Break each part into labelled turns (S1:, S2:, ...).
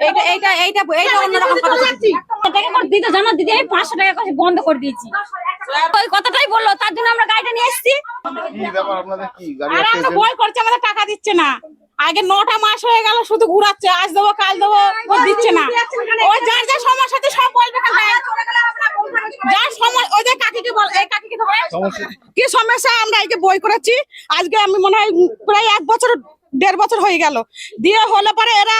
S1: এইটা এইটা এইটা এইটা অন্যরকম কথা
S2: যাচ্ছি।
S3: টাকা করে দিতে জানো দিদি আমি পাঁচশো টাকা বন্ধ করে দিয়েছি। ওই কথাটাই বলল তার জন্য আমরা গাড়িটা নিয়ে এসেছি।
S2: আরে
S4: গেছে?
S2: বই করছে আমাদের টাকা দিচ্ছে না। আগে নটা মাস হয়ে গেল শুধু ঘুরাচ্ছে আজ দেবো কাল দেবো ও দিচ্ছে না। ওই যার যার সমস্যাতে সব বলবে যার সময় ওই যে কাকিকে বল এই কাকিকে ধরে। কি? সমস্যা? আমরা এই যে বই করেছি আজকে আমি মনে হয় প্রায় এক বছর দেড় বছর হয়ে গেল। দিয়ে হলে পরে এরা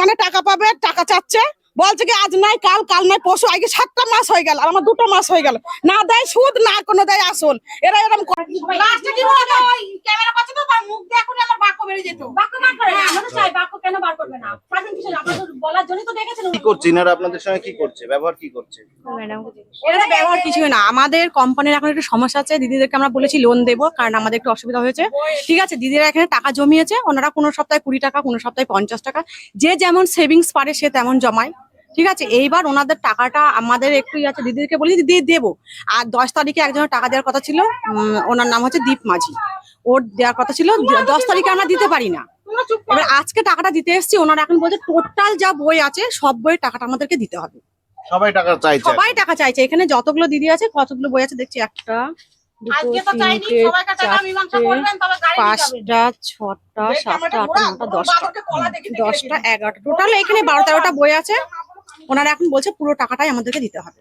S2: মানে টাকা পাবে টাকা চাচ্ছে। বলছে কি আজ নাই কাল কাল নাই পরশু আগে সাতটা মাস হয়ে গেল আর আমার দুটো মাস হয়ে গেল। না দেয় সুদ না কোনো দেয় আসল। এরা এরকম করে। লাস্টে কি বলবে ওই ক্যামেরা পাচ্ছে তো তার মুখ দিয়ে এখন আমার বাক্য বেরিয়ে যেত।
S3: বাক্য বার করে না? আমরা তো চাই বাক্য কেন বার করবে না? স্বাধীন কিসের? আপনাদের বলার জন্যই তো দেখেছেন
S4: কি করছে? ইনারা আপনাদের সঙ্গে কি করছে? ব্যবহার কি করছে?
S2: এরা ব্যবহার কিছুই না। আমাদের কোম্পানির এখন একটু সমস্যা আছে। দিদিদেরকে আমরা বলেছি লোন দেবো কারণ আমাদের একটু অসুবিধা হয়েছে। ঠিক আছে দিদিরা এখানে টাকা জমিয়েছে। ওনারা কোনো সপ্তাহে কুড়ি টাকা কোনো সপ্তাহে পঞ্চাশ টাকা। যে যেমন সেভিংস পারে সে তেমন জমায়। ঠিক আছে? এইবার ওনাদের টাকাটা আমাদের একটু ইয়ে আছে দিদিকে বলি দিদি দেবো। আর দশ তারিখে একজনের টাকা দেওয়ার কথা ছিল উম, ওনার নাম হচ্ছে দীপ মাঝি। ওর দেওয়ার কথা ছিল দশ তারিখে আমরা দিতে পারি না। এবার আজকে টাকাটা দিতে এসেছি ওনারা এখন বলছে টোটাল যা বই আছে সব বইয়ের টাকাটা আমাদেরকে দিতে হবে।
S4: সবাই টাকা চাইছে।
S2: সবাই টাকা চাইছে। এখানে যতগুলো দিদি আছে কতগুলো বই আছে দেখছি একটা পাঁচটা ছটা সাতটা আটটা নটা দশটা দশটা এগারোটা। টোটাল এখানে বারো তেরোটা বই আছে। ওনারা এখন বলছে পুরো টাকাটাই আমাদেরকে দিতে হবে।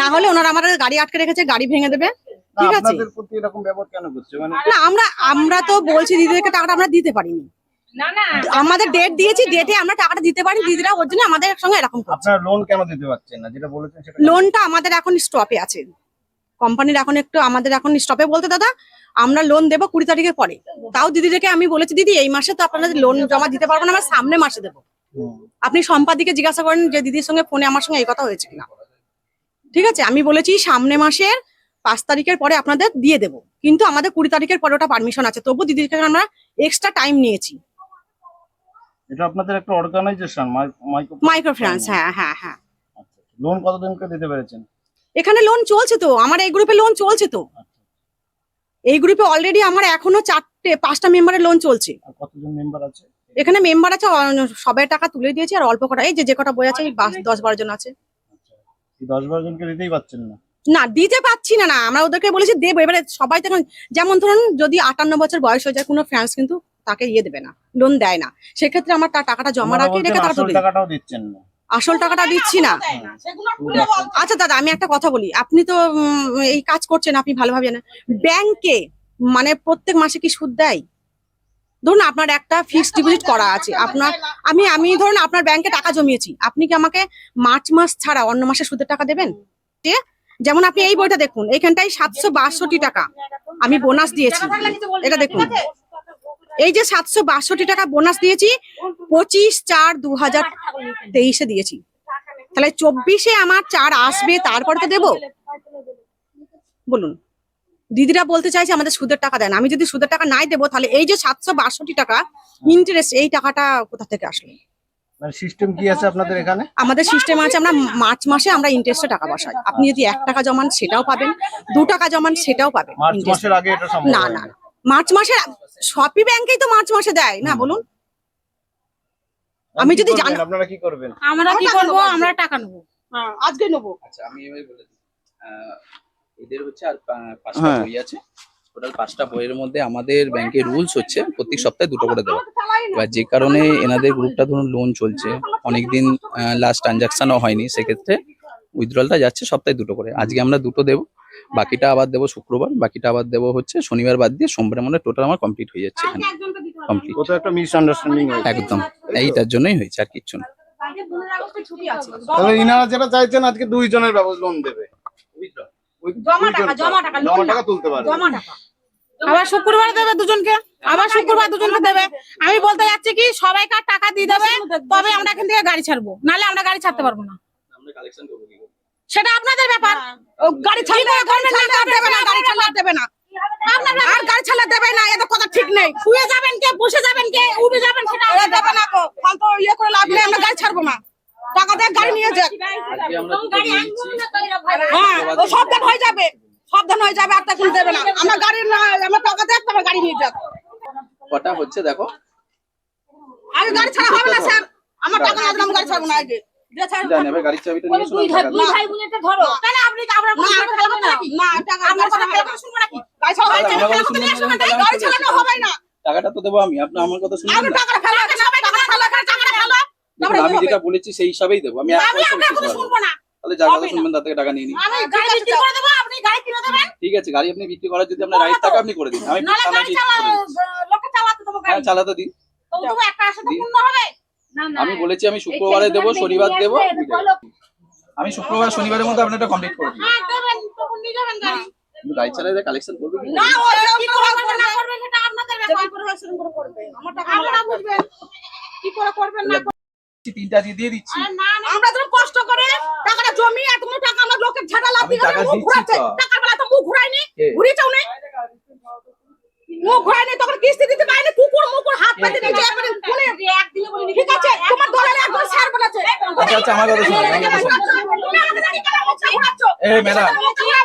S2: না হলে ওনারা আমাদের গাড়ি আটকে রেখেছে গাড়ি ভেঙে দেবে। ঠিক আছে?
S4: আপনাদের প্রতি এরকম ব্যবহার কেন করছে? মানে
S2: না আমরা আমরা তো বলছি দিদিদেরকে টাকাটা আমরা দিতে পারিনি। আমাদের ডেট দিয়েছি ডেটে আমরা টাকাটা দিতে পারি দিদিরা ওর জন্য আমাদের সঙ্গে এরকম করছে।
S4: আপনারা লোন কেন দিতে পারছেন না? যেটা বলেছেন সেটা
S2: লোনটা আমাদের এখন স্টপে আছে। কোম্পানির এখন একটু আমাদের এখন স্টপে বলতে দাদা আমরা লোন দেবো কুড়ি তারিখের পরে। তাও দিদিদেরকে আমি বলেছি দিদি এই মাসে তো আপনাদের লোন জমা দিতে পারব না আমরা সামনে মাসে দেবো। আপনি সম্পাদিকে জিজ্ঞাসা করেন যে দিদির সঙ্গে ফোনে আমার সঙ্গে এই কথা হয়েছে কিনা। ঠিক আছে? আমি বলেছি সামনে মাসের পাঁচ তারিখের পরে আপনাদের দিয়ে দেবো। কিন্তু আমাদের কুড়ি তারিখের পরে ওটা পারমিশন আছে। তবু দিদির কাছে আমরা এক্সট্রা টাইম নিয়েছি।
S4: এটা আপনাদের একটা অর্গানাইজেশন
S2: মাইক্রো ফিন্যান্স হ্যাঁ হ্যাঁ হ্যাঁ।
S4: লোন কতদিনকে দিতে পেরেছেন?
S2: এখানে লোন চলছে তো। আমার এই গ্রুপে লোন চলছে তো। এই গ্রুপে অলরেডি আমার এখনও চারটে পাঁচটা মেম্বারের লোন চলছে।
S4: কতজন মেম্বার আছে?
S2: এখানে মেম্বার আছে সবাই টাকা তুলে দিয়েছে আর অল্প কটা এই যে যে কটা বই আছে এই বাস- দশ বারো জন আছে।
S4: দশ বারো জনকে দিতেই পারছেন না?
S2: না দিতে পাচ্ছি না না আমরা ওদেরকে বলেছি দেবো। এবারে সবাই তখন যেমন ধরুন যদি আটান্ন বছর বয়স হয়ে যায় কোনো ফ্যান্স কিন্তু তাকে ইয়ে দেবে না লোন দেয় না। সেক্ষেত্রে আমার তার টাকাটা জমা
S4: আপনারা
S2: রাখি
S4: বলছেন
S2: রেখে টাকা
S4: আসল
S2: তুলে
S4: টাকাটাও দিচ্ছেন না।
S2: আসল টাকাটা দিচ্ছি না। আচ্ছা দাদা আমি একটা কথা বলি। আপনি তো উম, এই কাজ করছেন আপনি ভালোভাবে জানেন। ব্যাংকে মানে প্রত্যেক মাসে কি সুদ দেয়? ধরুন আপনার একটা ফিক্সড ডিপোজিট করা আছে আপনার আমি আমি ধরুন আপনার ব্যাংকে টাকা জমিয়েছি আপনি কি আমাকে মার্চ মাস ছাড়া অন্য মাসে সুদের টাকা দেবেন? যে যেমন আপনি এই বইটা দেখুন এইখানটায় সাতশো বাষট্টি টাকা। আমি বোনাস দিয়েছি। এটা দেখুন। এই যে সাতশো বাষট্টি টাকা বোনাস দিয়েছি পঁচিশ চার দু হাজার তেইশে দিয়েছি। তাহলে চব্বিশে আমার চার আসবে তারপরে তো দেবো। বলুন। দিদিরা বলতে চাইছে আমাদের সুদের টাকা দেন। আমি যদি সুদের টাকা নাই দেবো তাহলে এই যে সাতশো বাষট্টি টাকা ইন্টারেস্ট এই টাকাটা কোথা থেকে আসলো?
S4: মানে সিস্টেম কি আছে আপনাদের এখানে?
S2: আমাদের সিস্টেম আছে আমরা মার্চ মাসে আমরা ইন্টারেস্টে টাকা বসাই। আপনি যদি এক টাকা জমান সেটাও পাবেন দু টাকা জমান সেটাও পাবেন
S4: মার্চ
S2: interest।
S4: মাসের আগে এটা সম্ভব
S2: না না না। মার্চ মাসে সবই ব্যাংকেই তো মার্চ মাসে দেয় না বলুন। আমি যদি? জানা-
S4: আপনারা কি করবেন?
S1: আমরা কি
S2: টাকা নেব
S1: আমরা টাকা নেব।
S2: আজকে নেব।
S5: আচ্ছা আমি এবার বলে দিই। আহ, এদের হচ্ছে আর পাঁচটা
S4: হ্যাঁ।
S5: বই আছে। টোটাল পাঁচটা বইয়ের মধ্যে আমাদের ব্যাংকের রুলস হচ্ছে প্রত্যেক সপ্তাহে দুটো করে দেওয়া। এবার যে কারণে এনাদের গ্রুপটা ধরুন লোন চলছে অনেকদিন লাস্ট ট্রানজাকশনও হয়নি সেক্ষেত্রে উইথড্রলটা যাচ্ছে সপ্তাহে দুটো করে। আজকে আমরা দুটো দেবো বাকিটা আবার দেবো শুক্রবার বাকিটা আবার দেবো হচ্ছে শনিবার বাদ দিয়ে সোমবার মানে টোটাল আমার কমপ্লিট হয়ে যাচ্ছে এখানে। কমপ্লিট
S4: একটা মিসআন্ডারস্ট্যান্ডিং হয়েছে।
S5: একদম। এইটার জন্যই হয়েছে আর কিচ্ছু না।
S4: তাহলে ইনারা যেটা চাইছেন আজকে দুইজনের ব্যবস্থা লোন দেবে
S2: জমা টাকা, জমা টাকা, লোন
S4: টাকা তুলতে পারবে।
S2: জমা টাকা।
S1: আবার শুক্রবার দেবে দুজনকে? আবার শুক্রবার দুজনকে দেবে। আমি বলতে যাচ্ছি কি সবাইকার টাকা দিয়ে দেবে তবে আমরা এখান থেকে গাড়ি ছাড়বো। নাহলে আমরা গাড়ি ছাড়তে পারব না।
S5: আমরা কালেকশন করব কি করে?
S1: সেটা আপনাদের ব্যাপার।
S2: ও গাড়ি ছাড়লে দেবে না গাড়ি ছাড়লে দেবে না। আর গাড়ি ছাড়লে দেবে না এটা কথা ঠিক নেই।
S1: শুয়ে যাবেন কে বসে যাবেন কে উঠে যাবেন সেটা
S2: দেবে না ফালতু ইয়ে করে লাভ নেই আমরা গাড়ি ছাড়বো না। টাকা দিয়ে গাড়ি নিয়ে যাক। হ্যাঁ ও সাবধান হয়ে যাবে। সাবধান হয়ে যাবে আর তখন দেবে না। আমরা গাড়ি না আমরা টাকা দেখ তোমার গাড়ি নিয়ে যাক।
S5: কটা হচ্ছে দেখো?
S6: আগে গাড়ি ছাড়া হবে না স্যার। আমার টাকা না দিলে আমি গাড়ি ছাড়বো না আগে
S5: গাড়ির চাবিটা নিয়ে
S3: ধরো।
S1: তাহলে আপনি আপনার
S6: না, টাকা
S1: আপনার কথা
S6: গাড়ি
S1: শুনব নাকি?
S6: গাড়ি ছাড়া গাড়ি হবে না।
S5: টাকাটা তো দেবো আমি আপনি আমার কথা
S1: টাকা টাকাটা ফেলো।
S5: দেখুন আমি যেটা বলেছি সেই হিসাবেই দেবো। আমি
S1: আপনার
S5: তাহলে কথা শুনবেন তার থেকে টাকা নিয়ে
S1: গাড়ি আপনি গাড়ি কিনে দেবেন।
S5: ঠিক আছে গাড়ি আপনি বিক্রি করার যদি আপনার রাইট থাকে আপনি করে দিন। আমি
S1: চালাতে
S5: হ্যাঁ চালাতে দিন।
S1: তো তবু একটা আসে তো
S5: দিন।
S1: পূর্ণ হবে।
S3: না না।
S5: আমি বলেছি আমি শুক্রবারে দেবো শনিবার দেবো আমি শুক্রবার শনিবারের মধ্যে আপনারটা কমপ্লিট করে দিই।
S1: হ্যাঁ গাড়ি।
S5: চালাতে কালেকশন করবে
S1: না কি করবে না করবে সেটা আপনাদের ব্যাপার।
S6: আমার টাকা
S1: আপনারা বুঝবেন। কি করে করবেন না
S5: তিনটা দিয়ে দিয়ে দিচ্ছি।
S1: না না।
S6: আমরা তো কষ্ট করে টাকাটা জমি এতগুলো টাকা আমরা লোকের ঝাঁটা লাভ
S5: আমি টাকা
S6: মুখ ঘুরাচ্ছে। টাকার বেলা তো মুখ
S5: কে?
S6: ঘুরিয়েছেও নেই। মুখ ঘুরায়নি তখন কিস্তি দিতে পারেনি কুকুর মুকুর হাত পাতে নিচে একবারে খুলে
S1: একদিনে বলে
S6: ঠিক আছে তোমার দলের একজন স্যার বলেছে।
S5: আচ্ছা আচ্ছা আমার কথা শুনুন
S6: তুমি আমাকে দেখে কেন ঘুরাচ্ছ?
S5: এই ম্যাডাম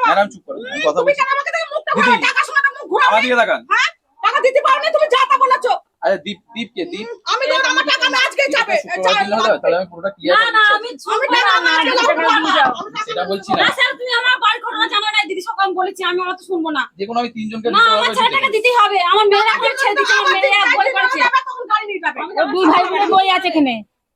S5: ম্যাডাম চুপ আমি কথা
S6: তুমি
S5: বলছি।
S6: কেন আমাকে দেখে মুখটা
S5: দিদি।
S6: ঘুরাও? টাকা তো মুখ ঘুরাও
S5: আমার দিকে তাকান।
S6: হ্যাঁ? টাকা দিতে পারোনি তুমি যা তা বলেছ।
S5: আরে দীপ দীপ কে দীপ?
S6: আমি তো আমার টাকা আমি আজকে যাবে।
S5: তাহলে আমি পুরোটা ক্লিয়ার
S3: না
S5: করে
S3: না আমি
S6: আমি টাকা আমি আজকে লাভ
S5: সেটা বলছি
S3: না। স্যার তুমি আমার বাড়ি ঘটনা জানো না দিদি সকাল বলেছি আমি অত শুনব না।
S5: যে কোনো আমি তিনজনকে
S3: না আমার ছেলেটাকে দিতেই হবে। আমার মেয়েরা করে ছেড়ে দিতে আমার মেয়েরা বই করেছে
S6: তখন গাড়ি নিয়ে যাবে।
S3: দুই ভাই বোনের বই আছে এখানে।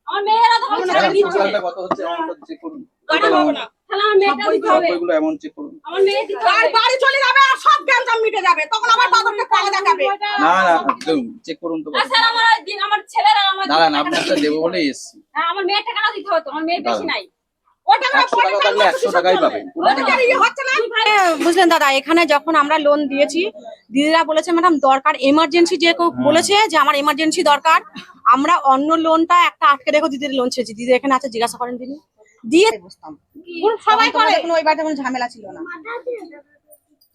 S3: আমার মেয়েরা তো ছেড়ে দিচ্ছে
S5: কত হচ্ছে? অ্যামাউন্টটা চেক করুন
S6: গাড়ি হবে না।
S3: তাহলে আমার মেয়েটা দিতে হবে।
S5: বইগুলো অ্যামাউন্ট চেক করুন।
S3: আমার মেয়ে দিতে
S6: আর বাড়ি চলে যাবে আর সব গ্যাঞ্জাম মিটে যাবে। তখন আবার বাদরকে কালে দেখাবে।
S5: না না দেখুন চেক করুন তো
S3: স্যার আমার দিন আমার ছেলেরা আমার
S5: দাঁড়ান আপনারটা দেবো বলেই এসছি।
S3: হ্যাঁ, আমার মেয়ের টাকা দিতে হতো আমার মেয়ের বেশি নাই।
S6: ওটা না
S5: একশো টাকা থাকলে একশো টাকাই পাবেন।
S6: ওটা হচ্ছে না?
S3: দুই ভাই।
S6: বুঝলেন দাদা এখানে যখন আমরা লোন দিয়েছি দিদিরা বলেছে ম্যাডাম দরকার এমার্জেন্সি যে কেউ বলেছে যে আমার এমার্জেন্সি দরকার আমরা অন্য লোনটা একটা আটকে রেখে দিদির লোন ছেড়েছি। দিদি এখানে আছে জিজ্ঞাসা করেন তিনি। দিয়ে বসতাম সবাই করে। কোনো ওই বাড়িতে কোনো ঝামেলা ছিল না।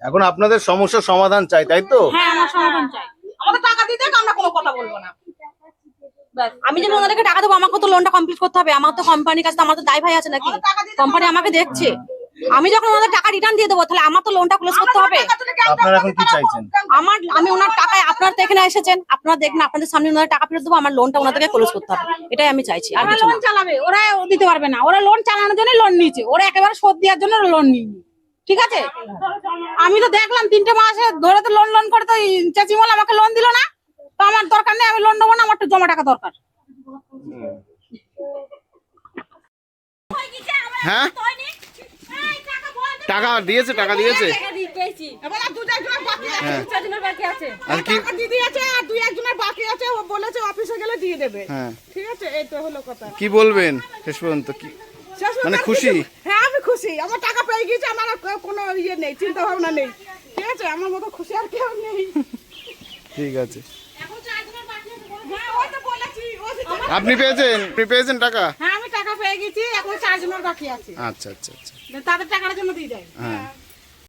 S4: এখন আপনাদের সমস্যার সমাধান চাই তাই তো?
S1: হ্যাঁ আমার সমাধান চাই।
S6: আমাদের টাকা দিতে আমরা কোনো কথা বলব না। আমি যেন ওনাদেরকে টাকা দেবো আমাকে তো লোনটা কমপ্লিট করতে হবে। আমার তো কোম্পানির কাছে তো আমার তো দায় ভাই আছে নাকি? কোম্পানি আমাকে দেখছে। আমি যখন ওনাদের টাকা রিটার্ন দিয়ে দেবো তাহলে আমার তো লোনটা ক্লোজ করতে হবে।
S4: আপনারা এখন কি চাইছেন?
S6: আমার আমি ওনার টাকায় আপনারা তো এখানে এসেছেন আপনারা দেখবেন আপনাদের সামনে ওনার টাকা ফেরত দেবো আমার লোনটা ওনাদেরকে ক্লোজ করতে হবে। এটাই আমি চাইছি আর কিছু
S1: লোন চালাবে ওরা দিতে পারবে না। ওরা লোন চালানোর জন্য লোন নিয়েছে। ওরা একেবারে শোধ দেওয়ার জন্য লোন নিয়নি। ঠিক আছে? আমি তো দেখলাম তিনটে মাসে ধরে তো লোন লোন করে তো চাচিমল আমাকে লোন দিল না। তো আমার দরকার নেই আমি লোন নেব না আমার তো জমা টাকা দরকার।
S4: হ্যাঁ? টাকা দিয়েছে টাকা দিয়েছে
S3: টাকা দিয়ে পেয়েছি
S6: এবার আর দু চারজনের বাকি আছে।
S4: হ্যাঁ।
S3: চার বাকি আছে।
S4: আর কি
S6: দিদি আছে আর দুই একজনের বাকি আছে ও বলেছে অফিসে গেলে দিয়ে দেবে।
S4: হ্যাঁ।
S6: ঠিক আছে? এই তো হলো কথা।
S4: কি বলবেন? শেষ পর্যন্ত কি মানে খুশি?
S6: হ্যাঁ আমি খুশি। আমার টাকা পেয়ে গিয়েছে আমার কোনো ইয়ে নেই চিন্তা ভাবনা নেই। ঠিক আছে? আমার মতো খুশি আর কেউ নেই।
S4: ঠিক আছে।
S6: হ্যাঁ ওই তো বলেছি ওই যে-
S4: আপনি পেয়েছেন? আপনি পেয়েছেন টাকা?
S1: হ্যাঁ আমি টাকা পেয়ে গেছি এখন চারজনের বাকি আছে।
S4: আচ্ছা আচ্ছা আচ্ছা।
S1: তাদের টাকার জন্য দিয়ে দেয়।
S4: হ্যাঁ।